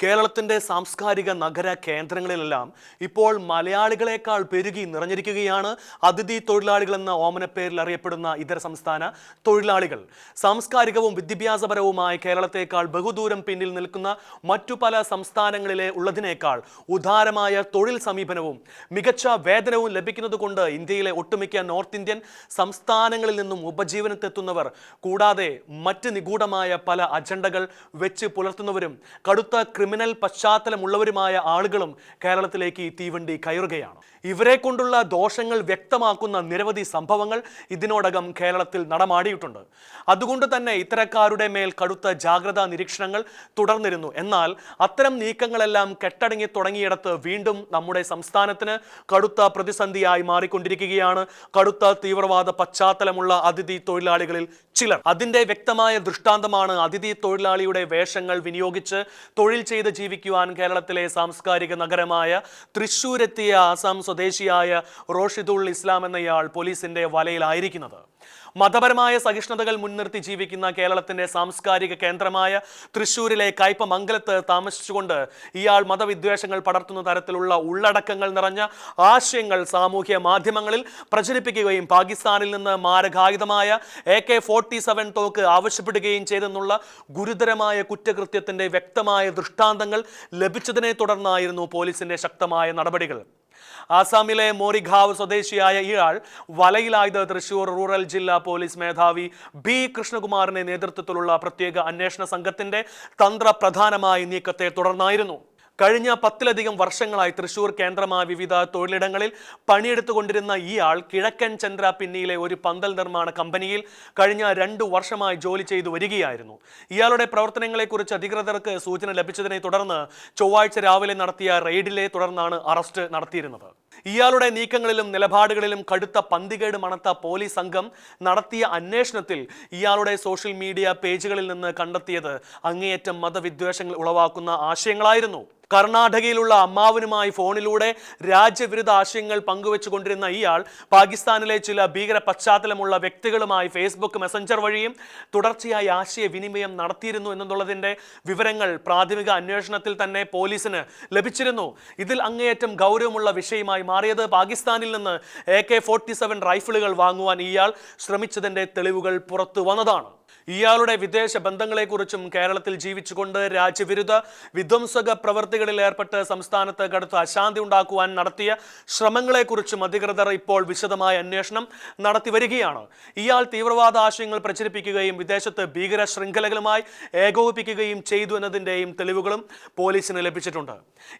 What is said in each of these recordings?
കേരളത്തിന്റെ സാംസ്കാരിക നഗര കേന്ദ്രങ്ങളിലെല്ലാം ഇപ്പോൾ മലയാളികളെക്കാൾ പെരുകി നിറഞ്ഞിരിക്കുകയാണ്. അതിഥി തൊഴിലാളികൾ എന്ന പേരിൽ അറിയപ്പെടുന്ന ഇതര സംസ്ഥാന തൊഴിലാളികൾ. സാംസ്കാരികവും വിദ്യാഭ്യാസപരവുമായ കേരളത്തെക്കാൾ ബഹുദൂരം പിന്നിൽ നിൽക്കുന്ന മറ്റു പല സംസ്ഥാനങ്ങളിലെ ഉള്ളതിനേക്കാൾ ഉദാരമായ തൊഴിൽ സമീപനവും മികച്ച വേതനവും ലഭിക്കുന്നതുകൊണ്ട് ഇന്ത്യയിലെ ഒട്ടുമിക്ക നോർത്ത് ഇന്ത്യൻ സംസ്ഥാനങ്ങളിൽ നിന്നും ഉപജീവനത്തെത്തുന്നവർ കൂടാതെ മറ്റ് നിഗൂഢമായ പല അജണ്ടകൾ വെച്ച് പുലർത്തുന്നവരും കടുത്ത ക്രിമിനൽ പശ്ചാത്തലമുള്ളവരുമായ ആളുകളും കേരളത്തിലേക്ക് ഈ തീവണ്ടി കയറുകയാണ്. ഇവരെ കൊണ്ടുള്ള ദോഷങ്ങൾ വ്യക്തമാക്കുന്ന നിരവധി സംഭവങ്ങൾ ഇതിനോടകം കേരളത്തിൽ നടമാടിയിട്ടുണ്ട്. അതുകൊണ്ട് തന്നെ ഇത്തരക്കാരുടെ മേൽ കടുത്ത ജാഗ്രതാ നിരീക്ഷണങ്ങൾ തുടർന്നിരുന്നു. എന്നാൽ അത്തരം നീക്കങ്ങളെല്ലാം കെട്ടടങ്ങി തുടങ്ങിയിടത്ത് വീണ്ടും നമ്മുടെ സംസ്ഥാനത്തിന് കടുത്ത പ്രതിസന്ധിയായി മാറിക്കൊണ്ടിരിക്കുകയാണ്. കടുത്ത തീവ്രവാദ പശ്ചാത്തലമുള്ള അതിഥി തൊഴിലാളികളിൽ ചിലർ അതിന്റെ വ്യക്തമായ ദൃഷ്ടാന്തമാണ് അതിഥി തൊഴിലാളിയുടെ വേഷങ്ങൾ വിനിയോഗിച്ച് തൊഴിൽ ചെയ്ത് ജീവിക്കുവാൻ കേരളത്തിലെ സാംസ്കാരിക നഗരമായ തൃശൂരെത്തിയ ആസാം സ്വദേശിയായ റോഷിദുൾ ഇസ്ലാം എന്നയാൾ പോലീസിന്റെ വലയിലായിരിക്കുന്നത്. മതപരമായ സഹിഷ്ണുതകൾ മുൻനിർത്തി ജീവിക്കുന്ന കേരളത്തിന്റെ സാംസ്കാരിക കേന്ദ്രമായ തൃശ്ശൂരിലെ കയ്പമംഗലത്ത് താമസിച്ചുകൊണ്ട് ഇയാൾ മതവിദ്വേഷങ്ങൾ പടർത്തുന്ന തരത്തിലുള്ള ഉള്ളടക്കങ്ങൾ നിറഞ്ഞ ആശയങ്ങൾ സാമൂഹ്യ മാധ്യമങ്ങളിൽ പ്രചരിപ്പിക്കുകയും പാകിസ്ഥാനിൽ നിന്ന് മാരകായുധമായ എ കെ സെവൻ തോക്ക് ആവശ്യപ്പെടുകയും ചെയ്തെന്നുള്ള ഗുരുതരമായ കുറ്റകൃത്യത്തിന്റെ വ്യക്തമായ ദൃഷ്ടാന്തങ്ങൾ ലഭിച്ചതിനെ തുടർന്നായിരുന്നു പോലീസിന്റെ ശക്തമായ നടപടികൾ. ആസാമിലെ മോറിഘാവ് സ്വദേശിയായ ഇയാൾ വലയിലായത് തൃശൂർ റൂറൽ ജില്ലാ പോലീസ് മേധാവി ബി കൃഷ്ണകുമാറിന്റെ നേതൃത്വത്തിലുള്ള പ്രത്യേക അന്വേഷണ സംഘത്തിന്റെ തന്ത്രപ്രധാനമായ നീക്കത്തെ തുടർന്നായിരുന്നു. കഴിഞ്ഞ പത്തിലധികം വർഷങ്ങളായി തൃശൂർ കേന്ദ്രമായ വിവിധ തൊഴിലിടങ്ങളിൽ പണിയെടുത്തുകൊണ്ടിരുന്ന ഇയാൾ കിഴക്കൻ ചന്ദ്ര പിന്നിയിലെ ഒരു പന്തൽ നിർമ്മാണ കമ്പനിയിൽ കഴിഞ്ഞ രണ്ടു വർഷമായി ജോലി ചെയ്തു വരികയായിരുന്നു. ഇയാളുടെ പ്രവർത്തനങ്ങളെക്കുറിച്ച് അധികൃതർക്ക് സൂചന ലഭിച്ചതിനെ തുടർന്ന് ചൊവ്വാഴ്ച രാവിലെ നടത്തിയ റെയ്ഡിലെ തുടർന്നാണ് അറസ്റ്റ് നടത്തിയിരുന്നത്. ഇയാളുടെ നീക്കങ്ങളിലും നിലപാടുകളിലും കടുത്ത പന്തികേട് മണത്ത പോലീസ് സംഘം നടത്തിയ അന്വേഷണത്തിൽ ഇയാളുടെ സോഷ്യൽ മീഡിയ പേജുകളിൽ നിന്ന് കണ്ടെത്തിയത് അങ്ങേയറ്റം മതവിദ്വേഷങ്ങൾ ഉളവാക്കുന്ന ആശയങ്ങളായിരുന്നു. കർണാടകയിലുള്ള അമ്മാവനുമായി ഫോണിലൂടെ രാജ്യവിരുദ്ധ ആശയങ്ങൾ പങ്കുവെച്ചുകൊണ്ടിരുന്ന ഇയാൾ പാകിസ്ഥാനിലെ ചില ഭീകര പശ്ചാത്തലമുള്ള വ്യക്തികളുമായി ഫേസ്ബുക്ക് മെസഞ്ചർ വഴിയും തുടർച്ചയായി ആശയവിനിമയം നടത്തിയിരുന്നു എന്നുള്ളതിന്റെ വിവരങ്ങൾ പ്രാഥമിക അന്വേഷണത്തിൽ തന്നെ പോലീസിന് ലഭിച്ചിരുന്നു. ഇതിൽ അങ്ങേയറ്റം ഗൗരവമുള്ള വിഷയമായി മാറിയത് പാകിസ്ഥാനിൽ നിന്ന് എ കെ ഫോർട്ടി സെവൻ റൈഫിളുകൾ വാങ്ങുവാൻ ഇയാൾ ശ്രമിച്ചതിന്റെ തെളിവുകൾ പുറത്തു വന്നതാണ്. ഇയാളുടെ വിദേശ ബന്ധങ്ങളെക്കുറിച്ചും കേരളത്തിൽ ജീവിച്ചുകൊണ്ട് രാജ്യവിരുദ്ധ വിധ്വംസക പ്രവൃത്തികളിൽ ഏർപ്പെട്ട് സംസ്ഥാനത്ത് കടുത്ത അശാന്തി ഉണ്ടാക്കുവാൻ നടത്തിയ ശ്രമങ്ങളെക്കുറിച്ചും അധികൃതർ ഇപ്പോൾ വിശദമായ അന്വേഷണം നടത്തി വരികയാണ്. ഇയാൾ തീവ്രവാദ ആശയങ്ങൾ പ്രചരിപ്പിക്കുകയും വിദേശത്ത് ഭീകര ശൃംഖലകളുമായി ഏകോപിപ്പിക്കുകയും ചെയ്തു എന്നതിന്റെയും തെളിവുകളും പോലീസിന് ലഭിച്ചിട്ടുണ്ട്.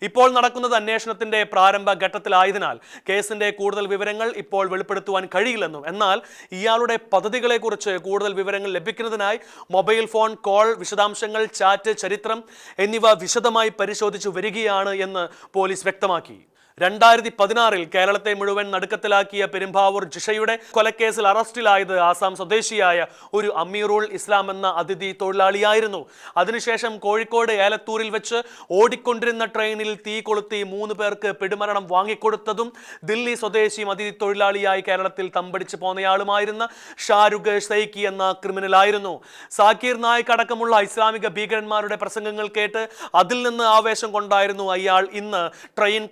ഇപ്പോൾ നടക്കുന്നത് അന്വേഷണത്തിന്റെ പ്രാരംഭ ഘട്ടത്തിലായതിനാൽ കേസിന്റെ കൂടുതൽ വിവരങ്ങൾ ഇപ്പോൾ വെളിപ്പെടുത്തുവാൻ കഴിയില്ലെന്നും എന്നാൽ ഇയാളുടെ പദ്ധതികളെക്കുറിച്ച് കൂടുതൽ വിവരങ്ങൾ ലഭിക്കുന്നതിനായി മൊബൈൽ ഫോൺ കോൾ വിശദാംശങ്ങൾ ചാറ്റ് ചരിത്രം എന്നിവ വിശദമായി പരിശോധിച്ചു വരികയാണ് എന്ന് പോലീസ് വ്യക്തമാക്കി. രണ്ടായിരത്തി പതിനാറിൽ കേരളത്തെ മുഴുവൻ നടുക്കത്തിലാക്കിയ പെരുമ്പാവൂർ ജിഷയുടെ കൊലക്കേസിൽ അറസ്റ്റിലായത് ആസാം സ്വദേശിയായ ഒരു അമീറുൾ ഇസ്ലാം എന്ന അതിഥി തൊഴിലാളിയായിരുന്നു. അതിനുശേഷം കോഴിക്കോട് ഏലത്തൂരിൽ വെച്ച് ഓടിക്കൊണ്ടിരുന്ന ട്രെയിനിൽ തീ കൊളുത്തി മൂന്ന് പേർക്ക് പിടിമരണം വാങ്ങിക്കൊടുത്തതും ദില്ലി സ്വദേശിയും അതിഥി തൊഴിലാളിയായി കേരളത്തിൽ തമ്പടിച്ചു പോന്നയാളുമായിരുന്ന ഷാരുഖ് സൈക്കി എന്ന ക്രിമിനലായിരുന്നു. സാക്കീർ നായിക് അടക്കമുള്ള ഇസ്ലാമിക ഭീകരന്മാരുടെ പ്രസംഗങ്ങൾ കേട്ട് അതിൽ നിന്ന് ആവേശം കൊണ്ടായിരുന്നു അയാൾ ഇന്ന് ട്രെയിൻ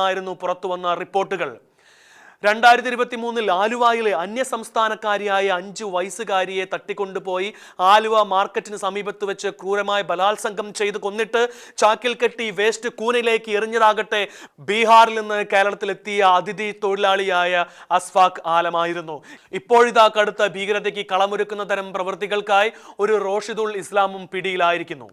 കത്തിച്ചതെന്നായിരുന്നു പുറത്തു വന്ന റിപ്പോർട്ടുകൾ. രണ്ടായിരത്തി ഇരുപത്തി മൂന്നിൽ ആലുവയിലെ അന്യ സംസ്ഥാനക്കാരിയായ അഞ്ചു വയസ്സുകാരിയെ തട്ടിക്കൊണ്ടുപോയി. ആലുവ മാർക്കറ്റിന് സമീപത്ത് വെച്ച് ക്രൂരമായ ബലാത്സംഗം ചെയ്ത് കൊന്നിട്ട് ചാക്കിൽ കെട്ടി വേസ്റ്റ് കൂനയിലേക്ക് എറിഞ്ഞതാകട്ടെ ബീഹാറിൽ നിന്ന് കേരളത്തിലെത്തിയ അതിഥി തൊഴിലാളിയായ അസ്ഫാഖ് ആലമായിരുന്നു. ഇപ്പോഴിതാ കടുത്ത ഭീകരതയ്ക്ക് കളമൊരുക്കുന്ന തരം പ്രവൃത്തികൾക്കായി ഒരു റോഷിദുൾ ഇസ്ലാമും പിടിയിലായിരിക്കുന്നു.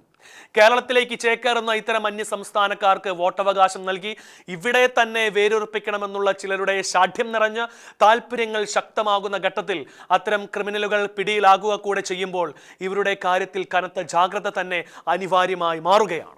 കേരളത്തിലേക്ക് ചേക്കേറുന്ന ഇത്തരം അന്യ സംസ്ഥാനക്കാർക്ക് വോട്ടവകാശം നൽകി ഇവിടെ തന്നെ വേരുറപ്പിക്കണമെന്നുള്ള ചിലരുടെ ഷാഠ്യം നിറഞ്ഞ താല്പര്യങ്ങൾ ശക്തമാകുന്ന ഘട്ടത്തിൽ അത്തരം ക്രിമിനലുകൾ പിടിയിലാകുക കൂടെ ചെയ്യുമ്പോൾ ഇവരുടെ കാര്യത്തിൽ കനത്ത ജാഗ്രത തന്നെ അനിവാര്യമായി മാറുകയാണ്.